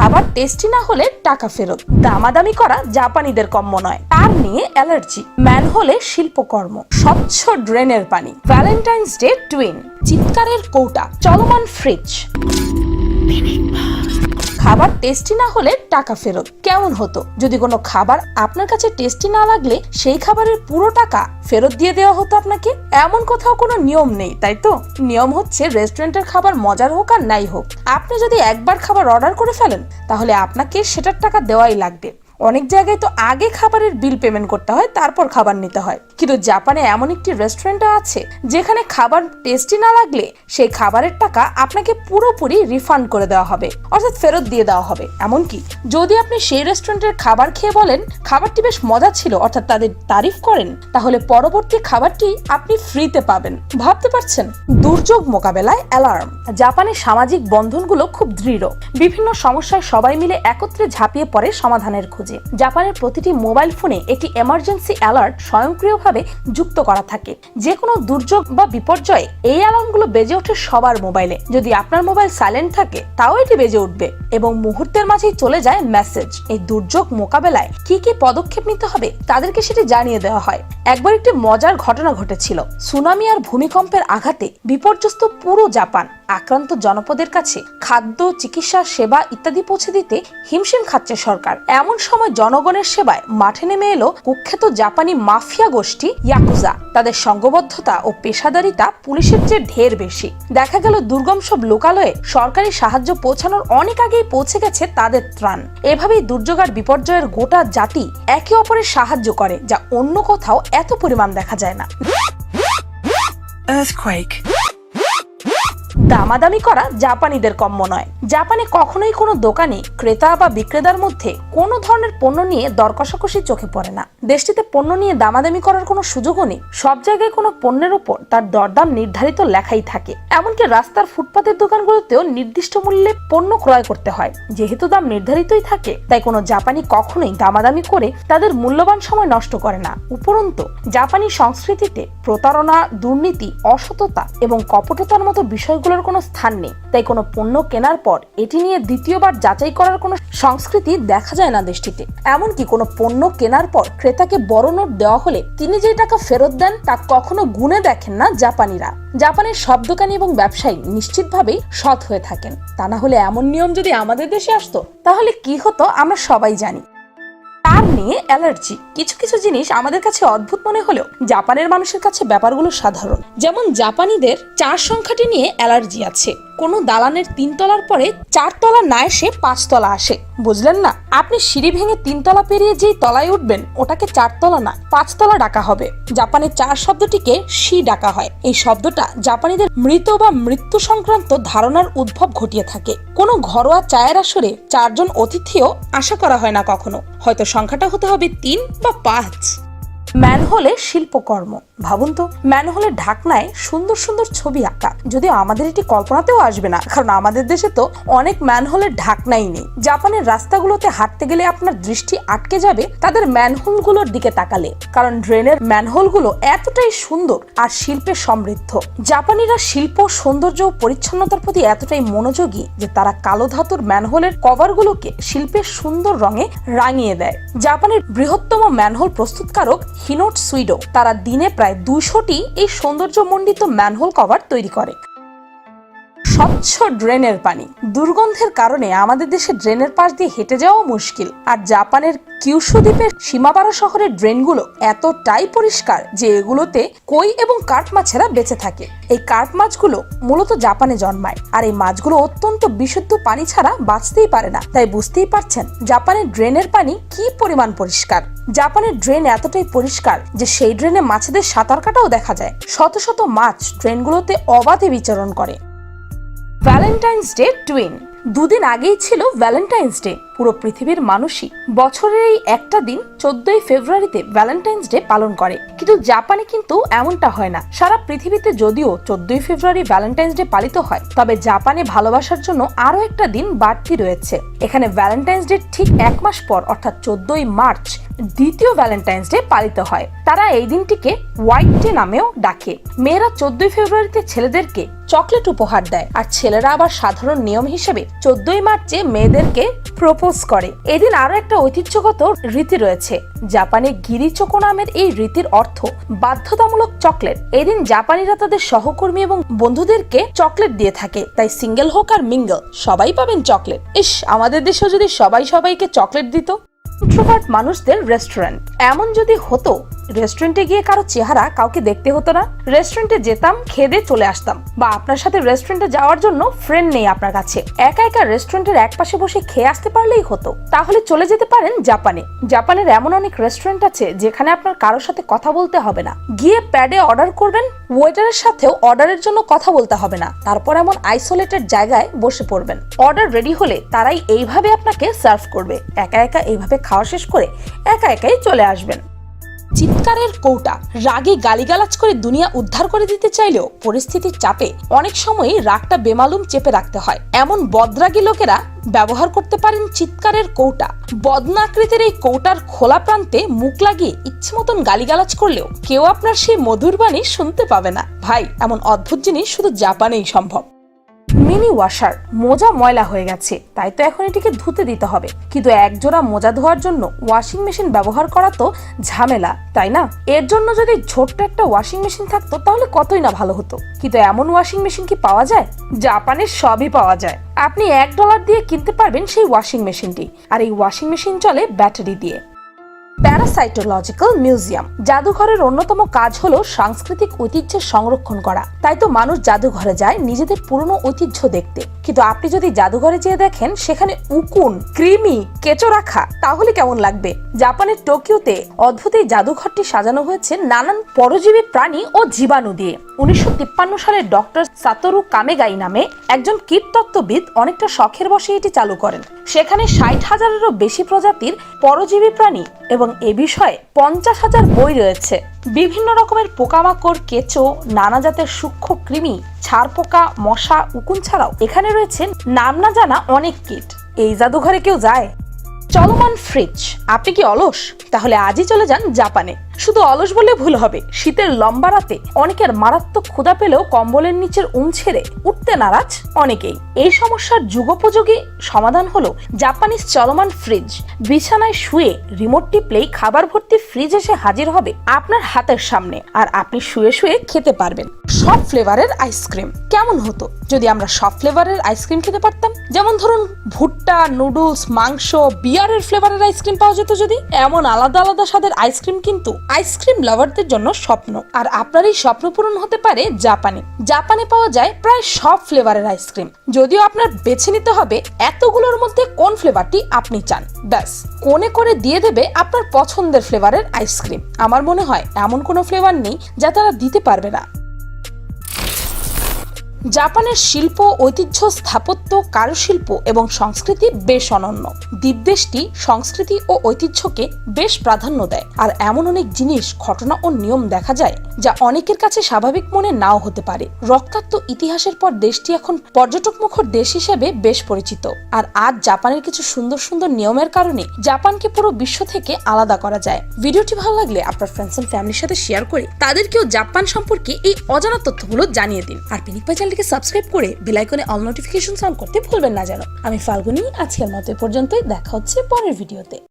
খাবার টেস্টি না হলে টাকা ফেরত। দামাদামি করা জাপানিদের কম্য নয়। তার নিয়ে অ্যালার্জি। ম্যান হলে শিল্পকর্ম। স্বচ্ছ ড্রেনের পানি। Valentine's day twin. চিৎকারের কৌটা। চলমান ফ্রিজ। খাবার টেস্টি না হলে টাকা ফেরত। কেমন হতো? যদি কোনো খাবার আপনার কাছে টেস্টি না লাগলে সেই খাবারের পুরো টাকা ফেরত দিয়ে দেওয়া হতো আপনাকে? এমন কোথাও কোনো নিয়ম নেই, তাই তো? নিয়ম হচ্ছে রেস্টুরেন্টের খাবার মজার হোক আর নাই হোক। আপনি যদি একবার খাবার অর্ডার করে ফেলেন, তাহলে আপনাকে সেটার টাকা দেওয়াই লাগবে। অনেক জায়গায় তো আগে খাবারের বিল পেমেন্ট করতে হয়, তারপর খাবার নিতে হয়। কিন্তু জাপানে এমন একটি রেস্টুরেন্ট আছে যেখানে খাবার টেস্টি না লাগলে সেই খাবারের টাকা আপনাকে পুরোপুরি রিফান্ড করে দেওয়া হবে, অর্থাৎ ফেরত দিয়ে দেওয়া হবে। এমনকি যদি আপনি সেই রেস্টুরেন্টের খাবার খেয়ে বলেন, খাবারটি বেশ মজা ছিল, অর্থাৎ তাদের তারিফ করেন, তাহলে পরবর্তী খাবারটি আপনি ফ্রিতে পাবেন। ভাবতে পারছেন? দুর্যোগ মোকাবেলায় অ্যালার্ম জাপানের সামাজিক বন্ধনগুলো খুব দৃঢ়। বিভিন্ন সমস্যায় সবাই মিলে একত্রে ঝাঁপিয়ে পড়ে সমাধানের খোঁজে। জাপানের প্রতিটি মোবাইল ফোনে একটি এমার্জেন্সি অ্যালার্ট স্বয়ংক্রিয়ভাবে যুক্ত করা থাকে। যে কোনো দুর্যোগ বা বিপর্যয়ে এই অ্যালার্মগুলো বেজে ওঠে সবার মোবাইলে যদি আপনার মোবাইল সাইলেন্ট থাকে, তাও এটি বেজে উঠবে এবং মুহূর্তের মাঝেই চলে যায় মেসেজ এই দুর্যোগ মোকাবেলায় কি কি পদক্ষেপ নিতে হবে তাদেরকে সেটি জানিয়ে দেওয়া হয়। একবার একটি মজার ঘটনা ঘটেছিল। সুনামি আর ভূমিকম্পের আঘাতে বিপর্যস্ত পুরো জাপান। আক্রান্ত জনপদের কাছে খাদ্য, চিকিৎসা, সেবা ইত্যাদি পৌঁছে দিতে হিমশিম খাচ্ছে সরকার। এমন সময় জনগণের সেবায় মাঠে নেমে এলো কুখ্যাত জাপানি মাফিয়া গোষ্ঠী। ইয়াকুজা। তাদের সংঘবদ্ধতা ও পেশাদারিতা পুলিশের চেয়ে ঢের বেশি। দেখা গেল দুর্গম সব লোকালয়ে সরকারি সাহায্য পৌঁছানোর অনেক আগেই পৌঁছে গেছে তাদের ত্রাণ। এভাবেই দুর্যোগ আর বিপর্যয়ের গোটা জাতি একে অপরের সাহায্য করে যা অন্য কোথাও এত পরিমাণ দেখা যায় না. দামাদামি করা জাপানিদের কম্য নয়। জাপানে কখনোই কোনো দোকানে ক্রেতা বা বিক্রেতার মধ্যে কোনো ধরনের পণ্য নিয়ে দর কষাকষি চোখে পড়ে না। দেশটিতে পণ্য নিয়ে দামাদামি করার কোনো সুযোগও নেই। সব জায়গায় কোনো পণ্যের উপর তার দরদাম নির্ধারিত লেখাই থাকে। এমনকি রাস্তার ফুটপাতের দোকানগুলোতেও নির্দিষ্ট মূল্যে পণ্য ক্রয় করতে হয়। যেহেতু দাম নির্ধারিতই থাকে, তাই কোনো জাপানি কখনোই দামাদামি করে তাদের মূল্যবান সময় নষ্ট করে না। উপরন্তু, জাপানি সংস্কৃতিতে প্রতারণা, দুর্নীতি, অসততা এবং কপটতার মতো বিষয়গুলোর কোনো স্থান নেই। তাই কোনো পণ্য কেনার পর এটি নিয়ে দ্বিতীয়বার যাচাই করার কোনো সংস্কৃতি দেখা যায় না দেশটিতে। এমনকি কোনো পণ্য কেনার পর ক্রেতাকে বড় নোট দেওয়া হলে তিনি যে টাকা ফেরত দেন তা কখনো গুণে দেখেন না জাপানিরা। জাপানের সব দোকানি এবং ব্যবসায়ী নিশ্চিতভাবেই সৎ হয়ে থাকেন। তা না হলে এমন নিয়ম যদি আমাদের দেশে আসতো, তাহলে কি হতো আমরা সবাই জানি। তার নিয়ে অ্যালার্জি। কিছু কিছু জিনিস আমাদের কাছে অদ্ভুত মনে হলেও জাপানের মানুষের কাছে ব্যাপারগুলো সাধারণ। যেমন জাপানিদের চার সংখ্যাটি নিয়ে অ্যালার্জি আছে। কোনো দালানের তিনতলার পরে চারতলা না এসে পাঁচতলা আসে, বুঝলেন না? আপনি সিঁড়ি ভেঙে তিনতলা পেরিয়ে যেই তলায় উঠবেন, ওটাকে চারতলা না, পাঁচতলা ডাকা হবে। জাপানের চার শব্দটিকে শি ডাকা হয়। এই শব্দটা জাপানিদের মৃত বা মৃত্যু সংক্রান্ত ধারণার উদ্ভব ঘটিয়ে থাকে। কোনো ঘরোয়া চায়ের আসরে চারজন অতিথিও আশা করা হয় না কখনো। হয়তো সংখ্যাটা হতে হবে তিন বা পাঁচ। ম্যানহোলে শিল্পকর্ম। ভাবুন তো ম্যানহোলের ঢাকনায় সুন্দর সুন্দর ছবি আঁকা। যদিও আমাদের এটি কল্পনাতেও আসবে না, কারণ আমাদের দেশে তো অনেক ম্যানহোলের ঢাকনাই নেই। জাপানের রাস্তাগুলোতে হাঁটতে গেলে আপনার দৃষ্টি আটকে যাবে তাদের ম্যানহোলগুলোর দিকে তাকালে। কারণ ড্রেনের ম্যানহোলগুলো এতটাই সুন্দর আর শিল্পে সমৃদ্ধ। জাপানিরা শিল্প, সৌন্দর্য ও পরিচ্ছন্নতার প্রতি এতটাই মনোযোগী যে তারা কালো ধাতুর ম্যানহোলের কভারগুলোকে শিল্পের সুন্দর রঙে রাঙিয়ে দেয়। জাপানের বৃহত্তম ম্যানহোল প্রস্তুতকারক হিনোট সুইডো তারা দিনে প্রায় দুশোটি এই সৌন্দর্যমণ্ডিত ম্যানহোল কভার তৈরি করে। স্বচ্ছ ড্রেনের পানি। দুর্গন্ধের কারণে আমাদের দেশে ড্রেনের পাশ দিয়ে হেঁটে যাওয়া মুশকিল। আর জাপানের কিউশু দ্বীপের সীমাপাড়া শহরের ড্রেনগুলো এতটাই পরিষ্কার যে এগুলোতে কই এবং কাঠ মাছেরা বেঁচে থাকে। এই কার্প মাছগুলো মূলত জাপানে জন্মায়, আর এই মাছগুলো অত্যন্ত বিশুদ্ধ পানি ছাড়া বাঁচতেই পারে না। তাই বুঝতেই পারছেন জাপানের ড্রেনের পানি কি পরিমাণ পরিষ্কার। জাপানের ড্রেন এতটাই পরিষ্কার যে সেই ড্রেনে মাছেদের সাঁতার কাটাও দেখা যায়। শত শত মাছ ড্রেনগুলোতে অবাধে বিচরণ করে। ভ্যালেন্টাইন্স ডে টুইন দুদিন আগেই ছিল ভ্যালেন্টাইন্স ডে পুরো পৃথিবীর মানুষই। বছরের এই একটা দিন চোদ্দই ফেব্রুয়ারিতে ভ্যালেন্টাইন্স ডে পালন করে। কিন্তু জাপানে কিন্তু এমনটা হয় না। সারা পৃথিবীতে যদিও চোদ্দই ফেব্রুয়ারি ভ্যালেন্টাইন্স ডে পালিত হয়, তবে জাপানে ভালোবাসার জন্য আরও একটা দিন বাড়তি রয়েছে। এখানে ভ্যালেন্টাইন্স ডে ঠিক এক মাস পর, অর্থাৎ চোদ্দই মার্চ, দ্বিতীয় ভ্যালেন্টাইন্স ডে পালিত হয়। তারা এই দিনটিকে হোয়াইট ডে নামেও ডাকে। মেয়েরা চোদ্দই ফেব্রুয়ারিতে ছেলেদেরকে চকলেট উপহার দেয়। আর ছেলেরা আবার সাধারণ নিয়ম হিসেবে চোদ্দই মার্চে মেয়েদেরকে প্রপোজ করে। এদিন আরও একটা ঐতিহ্যগত রীতি রয়েছে। জাপানে গিরি গিরিচোকো নামের এই রীতির অর্থ বাধ্যতামূলক চকলেট। এদিন জাপানিরা তাদের সহকর্মী এবং বন্ধুদেরকে চকলেট দিয়ে থাকে। তাই সিঙ্গেল হোক আর মিঙ্গল, সবাই পাবেন চকলেট। ইস, আমাদের দেশেও যদি সবাই সবাইকে চকলেট দিত ইন্ট্রোভার্ট মানুষদের রেস্টুরেন্ট এমন যদি হতো রেস্টুরেন্টে গিয়ে কারও চেহারা কাউকে দেখতে হতো না। রেস্টুরেন্টে যেতাম, খেদে চলে আসতাম। বা আপনার সাথে রেস্টুরেন্টে যাওয়ার জন্য ফ্রেন্ড নেই আপনার কাছে। একা একা রেস্টুরেন্টের এক পাশে বসে খেয়ে আসতে পারলেই হতো। তাহলে চলে যেতে পারেন জাপানে। জাপানের এমন অনেক রেস্টুরেন্ট আছে যেখানে আপনার কারোর সাথে কথা বলতে হবে না। গিয়ে প্যাডে অর্ডার করবেন ওয়েটারের সাথেও অর্ডারের জন্য কথা বলতে হবে না। তারপর এমন আইসোলেটেড জায়গায় বসে পড়বেন। অর্ডার রেডি হলে তারাই এইভাবে আপনাকে সার্ভ করবে। একা একা এইভাবে খাওয়া শেষ করে একা একাই চলে আসবেন। চিৎকারের কৌটা রাগে গালিগালাজ করে দুনিয়া উদ্ধার করে দিতে চাইলেও পরিস্থিতির চাপে অনেক সময়ই রাগটা বেমালুম চেপে রাখতে হয়। এমন বদরাগী লোকেরা ব্যবহার করতে পারেন চিৎকারের কৌটা। বদনাকৃতির এই কৌটার খোলা প্রান্তে মুখ লাগিয়ে ইচ্ছে মতন গালিগালাজ করলেও কেউ আপনার সেই মধুর বাণী শুনতে পাবে না। ভাই, এমন অদ্ভুত জিনিস শুধু জাপানেই সম্ভব। মিনি ওয়াশার মোজা ময়লা হয়ে গেছে, তাই তো এখন এটিকে ধুতে দিতে হবে। কিন্তু একজোড়া মোজা ধোয়ার জন্য ওয়াশিং মেশিন ব্যবহার করা তো ঝামেলা, তাই না? এর জন্য যদি ছোট্ট একটা ওয়াশিং মেশিন থাকতো, তাহলে কতই না ভালো হতো? কিন্তু এমন ওয়াশিং মেশিন কি পাওয়া যায়? জাপানের সবই পাওয়া যায়। আপনি এক ডলার দিয়ে কিনতে পারবেন সেই ওয়াশিং মেশিনটি। আর এই ওয়াশিং মেশিন চলে ব্যাটারি দিয়ে। Parasitological museum. জাদুঘরের অন্যতম কাজ হলো সাংস্কৃতিক ঐতিহ্যের সংরক্ষণ করা। তাই তো মানুষ জাদুঘরে যায় নিজেদের পুরনো ঐতিহ্য দেখতে। কিন্তু আপনি যদি জাদুঘরে যেয়ে দেখেন, সেখানে উকুন, কৃমি কেঁচো রাখা তাহলে কেমন লাগবে? জাপানের টোকিওতে অদ্ভুত এই জাদুঘরটি সাজানো হয়েছে নানান পরজীবী প্রাণী ও জীবাণু দিয়ে। উনিশশো তিপ্পান্ন সালে ডক্টর সাতরু কামেগাই নামে একজন কীটতত্ত্ববিদ অনেকটা শখের বসে এটি চালু করেন। সেখানে ষাট হাজারেরও বেশি প্রজাতির পরজীবী প্রাণী এবং এ বিষয়ে পঞ্চাশ হাজার বই রয়েছে। বিভিন্ন রকমের পোকামাকড়, কেঁচো, নানা জাতের সূক্ষ্ম কৃমি ছাড় পোকা মশা, উকুন ছাড়াও এখানে রয়েছে নাম না জানা অনেক কীট। এই জাদুঘরে কেউ যায়? চলমান ফ্রিজ, আপনি কি অলস? তাহলে আজই চলে যান জাপানে। শুধু অলস বলে ভুল হবে। শীতের লম্বা রাতে অনেকের মারাত্মক ক্ষুধা পেলেও কম্বলের নিচের উম ছেড়ে উঠতে নারাজ অনেকেই। এই সমস্যার যুগোপযোগী সমাধান হলো জাপানিজ চলমান ফ্রিজ। বিছানায় শুয়ে রিমোট টিপলেই খাবার ভর্তি ফ্রিজ এসে হাজির হবে আপনার হাতের সামনে। আর আপনি শুয়ে শুয়ে খেতে পারবেন। সব ফ্লেভারের আইসক্রিম কেমন হতো যদি আমরা সব ফ্লেভারের আইসক্রিম খেতে পারতাম? যেমন ধরুন, ভুট্টা, নুডলস, মাংস, বিয়ারের ফ্লেভারের আইসক্রিম পাওয়া যেত যদি। এমন আলাদা আলাদা স্বাদের আইসক্রিম কিন্তু আইসক্রিম লাভারদের জন্য স্বপ্ন। আর আপনার এই স্বপ্ন পূরণ হতে পারে জাপানে। জাপানে পাওয়া যায় প্রায় সব ফ্লেভারের আইসক্রিম যদিও আপনার বেছে নিতে হবে এতগুলোর মধ্যে কোন ফ্লেভারটি আপনি চান। ব্যাস কোনে করে দিয়ে দেবে আপনার পছন্দের ফ্লেভারের আইসক্রিম আমার মনে হয় এমন কোনো ফ্লেভার নেই যা তারা দিতে পারবে না। জাপানের শিল্প, ঐতিহ্য, স্থাপত্য, কারুশিল্প এবং সংস্কৃতি বেশ অনন্য। দ্বীপদেশটি সংস্কৃতি ও ঐতিহ্যকে বেশ প্রাধান্য দেয়। আর এমন অনেক জিনিস, ঘটনা ও নিয়ম দেখা যায় যা অনেকের কাছে স্বাভাবিক মনে নাও হতে পারে। রক্তাক্ত ইতিহাসের পর দেশটি এখন পর্যটক মুখর দেশ হিসেবে বেশ পরিচিত। আর আজ জাপানের কিছু সুন্দর সুন্দর নিয়মের কারণে জাপানকে পুরো বিশ্ব থেকে আলাদা করা যায়। ভিডিওটি ভালো লাগলে আপনার ফ্রেন্ডস এন্ড ফ্যামিলির সাথে শেয়ার করে তাদেরকেও জাপান সম্পর্কে এই অজানা তথ্যগুলো জানিয়ে দিন। আর পিনিক চ্যানেলটিকে সাবস্ক্রাইব করে বেলাইকনে অল নোটিফিকেশন অন করতে ভুলবেন না যেন। আমি ফাল্গুনি, আজকের মতো পর্যন্তই। দেখা হচ্ছে পরের ভিডিওতে।